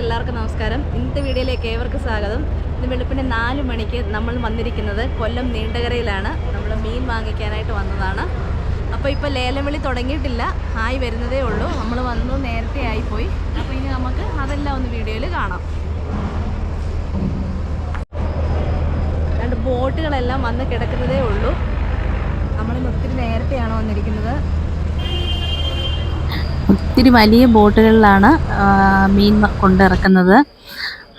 എല്ലാവർക്കും നമസ്കാരം. ഇന്നത്തെ വീഡിയോയിലേക്ക് ഏവർക്കും സ്വാഗതം. ഇന്ന് വെളുപ്പിന് നാല് മണിക്ക് നമ്മൾ വന്നിരിക്കുന്നത് കൊല്ലം നീണ്ടകരയിലാണ്. നമ്മൾ മീൻ വാങ്ങിക്കാനായിട്ട് വന്നതാണ്. അപ്പോൾ ഇപ്പോൾ ലേലം വിളി തുടങ്ങിയിട്ടില്ല. ആയി വരുന്നതേ ഉള്ളൂ. നമ്മൾ വന്നു നേരത്തെ ആയിപ്പോയി. അപ്പോൾ ഇനി നമുക്ക് അതെല്ലാം ഒന്ന് വീഡിയോയിൽ കാണാം. രണ്ട് ബോട്ടുകളെല്ലാം വന്ന് കിടക്കുന്നതേ ഉള്ളൂ. നമ്മളിന്ന് ഒത്തിരി നേരത്തെയാണ് വന്നിരിക്കുന്നത്. ഒത്തിരി വലിയ ബോട്ടുകളിലാണ് മീൻ കൊണ്ടിറക്കുന്നത്.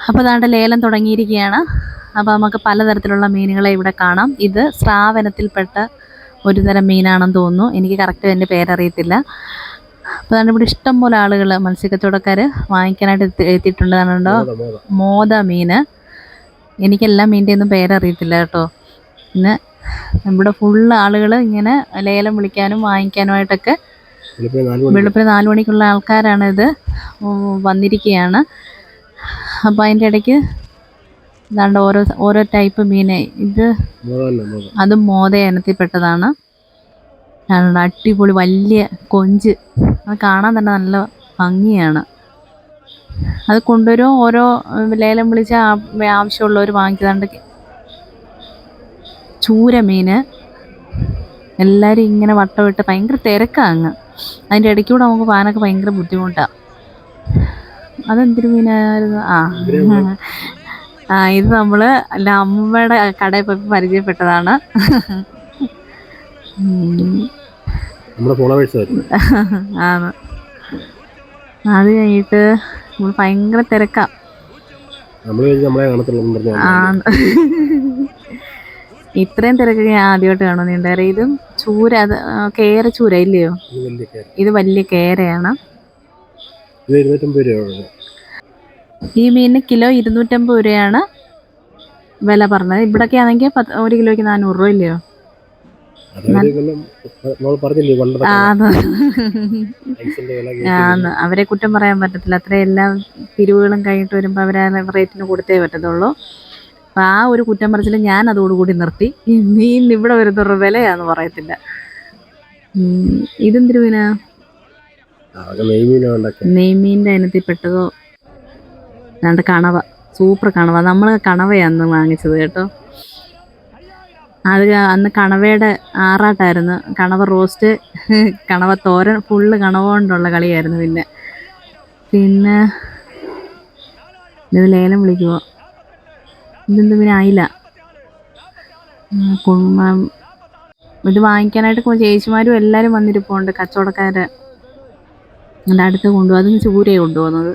അപ്പോൾ അതാണ്ട് ലേലം തുടങ്ങിയിരിക്കുകയാണ്. അപ്പോൾ നമുക്ക് പലതരത്തിലുള്ള മീനുകളെ ഇവിടെ കാണാം. ഇത് സ്രാവനത്തിൽപ്പെട്ട ഒരു തരം മീനാണെന്ന് തോന്നുന്നു. എനിക്ക് കറക്റ്റ് എന്റെ പേരറിയത്തില്ല. അപ്പോൾ അതാണ് ഇവിടെ ഇഷ്ടം പോലെ ആളുകൾ മത്സ്യക്കച്ചവടക്കാർ വാങ്ങിക്കാനായിട്ട് എത്തി എത്തിയിട്ടുണ്ട് മോദ മീൻ എനിക്കെല്ലാം മീന്റെ ഒന്നും പേരറിയത്തില്ല കേട്ടോ. പിന്നെ നമ്മുടെ ഫുള്ള് ആളുകൾ ഇങ്ങനെ ലേലം വിളിക്കാനും വാങ്ങിക്കാനുമായിട്ടൊക്കെ വെളുപ്പിന് നാല് മണിക്കുള്ള ആൾക്കാരാണ് ഇത് വന്നിരിക്കുകയാണ് അപ്പോൾ അതിന്റെ ഇടയ്ക്ക് ഇതാണ്ട് ഓരോ ഓരോ ടൈപ്പ് മീനെ. ഇത് അതും മോത ഇനത്തിൽപ്പെട്ടതാണ്. അടിപൊളി വലിയ കൊഞ്ച്. അത് കാണാൻ തന്നെ നല്ല ഭംഗിയാണ്. അത് കൊണ്ടുവരും? ഓരോ ലേലം വിളിച്ച ആവശ്യമുള്ളവർ വാങ്ങിച്ചതാണ്ട് ചൂര മീന്. എല്ലാവരും ഇങ്ങനെ വട്ടമിട്ട് ഭയങ്കര തിരക്കാണ് അങ്ങ്. അതിന്റെ ഇടയ്ക്കൂടെ നമുക്ക് പോകാനൊക്കെ ഭയങ്കര ബുദ്ധിമുട്ടാണ് അതെന്തൊരു മീനായിരുന്നു? ആ. ആ ഇത് നമ്മൾ അമ്മയുടെ കടയിൽ പോയി പരിചയപ്പെട്ടതാണ്. ആണ്. അത് കഴിഞ്ഞിട്ട് നമ്മൾ ഭയങ്കര തിരക്കാം. നമ്മളെ കാണത്തുള്ളൂ ആ. ഇത്രയും തിരക്ക് ഞാൻ ആദ്യമായിട്ട് കാണുന്നു ഇത് ഇതും ചൂര അത് കേര ചൂര ഇല്ലയോ? ഇത് വലിയ കേരയാണ്. ഈ മീനിന് കിലോ ഇരുന്നൂറ്റമ്പത് രൂപയാണ് വില പറഞ്ഞത്. ഇവിടൊക്കെ ആണെങ്കിൽ പത്ത് ഒരു കിലോയ്ക്ക് നാനൂറ് രൂപ ഇല്ലയോ? ആന്ന് അവരെ കുറ്റം പറയാൻ പറ്റത്തില്ല. അത്രയെല്ലാം എല്ലാ പിരിവുകളും കഴിഞ്ഞിട്ട് വരുമ്പോൾ അവരെ റേറ്റിന് കൊടുത്തേ പറ്റത്തുള്ളൂ. അപ്പം ആ ഒരു കുറ്റം പറച്ചിൽ ഞാൻ അതോടുകൂടി നിർത്തി. നീ മീൻ ഇവിടെ വരുന്ന വിലയാന്ന് പറയത്തില്ല. ഉം, ഇതെന്തൊരു മീനാ നെയ്മീന്റെ ഇനത്തിൽ പെട്ടതോ? അതാണ്ട് കണവ സൂപ്പർ കണവ. നമ്മൾ കണവയാന്ന് വാങ്ങിച്ചത് കേട്ടോ. അത് അന്ന് കണവയുടെ ആറാട്ടായിരുന്നു. കണവ റോസ്റ്റ് കണവ തോരൻ ഫുള്ള് കണവ കൊണ്ടുള്ള കളിയായിരുന്നു പിന്നെ. പിന്നെ ഇത് ലേലം വിളിക്കുമോ ഉം, കുമ്മ- ഇത് വാങ്ങിക്കാനായിട്ട് ചേച്ചിമാരും എല്ലാവരും വന്നിരിപ്പുണ്ട് കച്ചവടക്കാര്. എന്റെ അടുത്ത് കൊണ്ടുപോകും അതിന് ചൂരയാണ് കൊണ്ടുപോകുന്നത്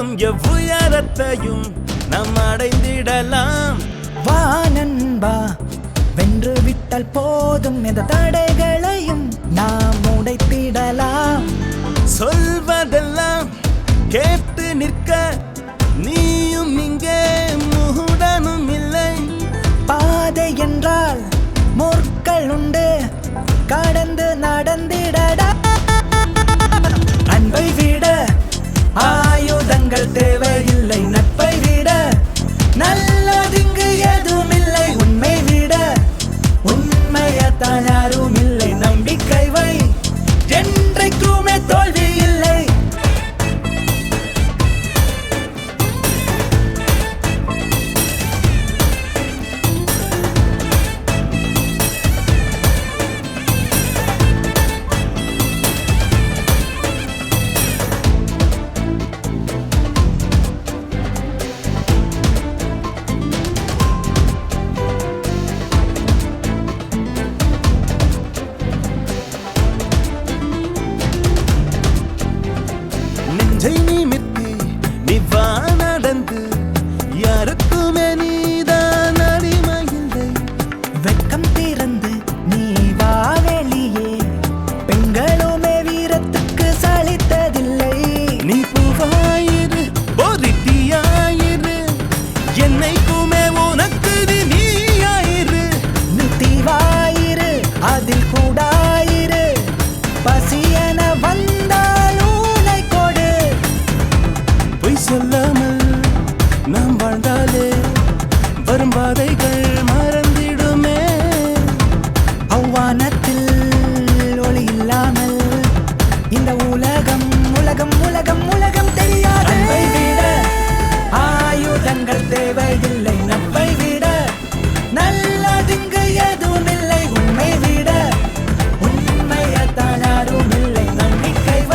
போதும் எவ்வுயரத்தையும் நாம் அடைந்திடலாம். வா நண்பா வென்று விட்டால் போதும் எந்த தடைகளையும் நாம் உடைத்திடலாம். சொல்வதெல்லாம் கேட்டு நிற்க நீயும் இங்கே முகுடனும் இல்லை. பாதை என்றால் முற்கள் உண்டு கடந்து நடந்திடடா. verte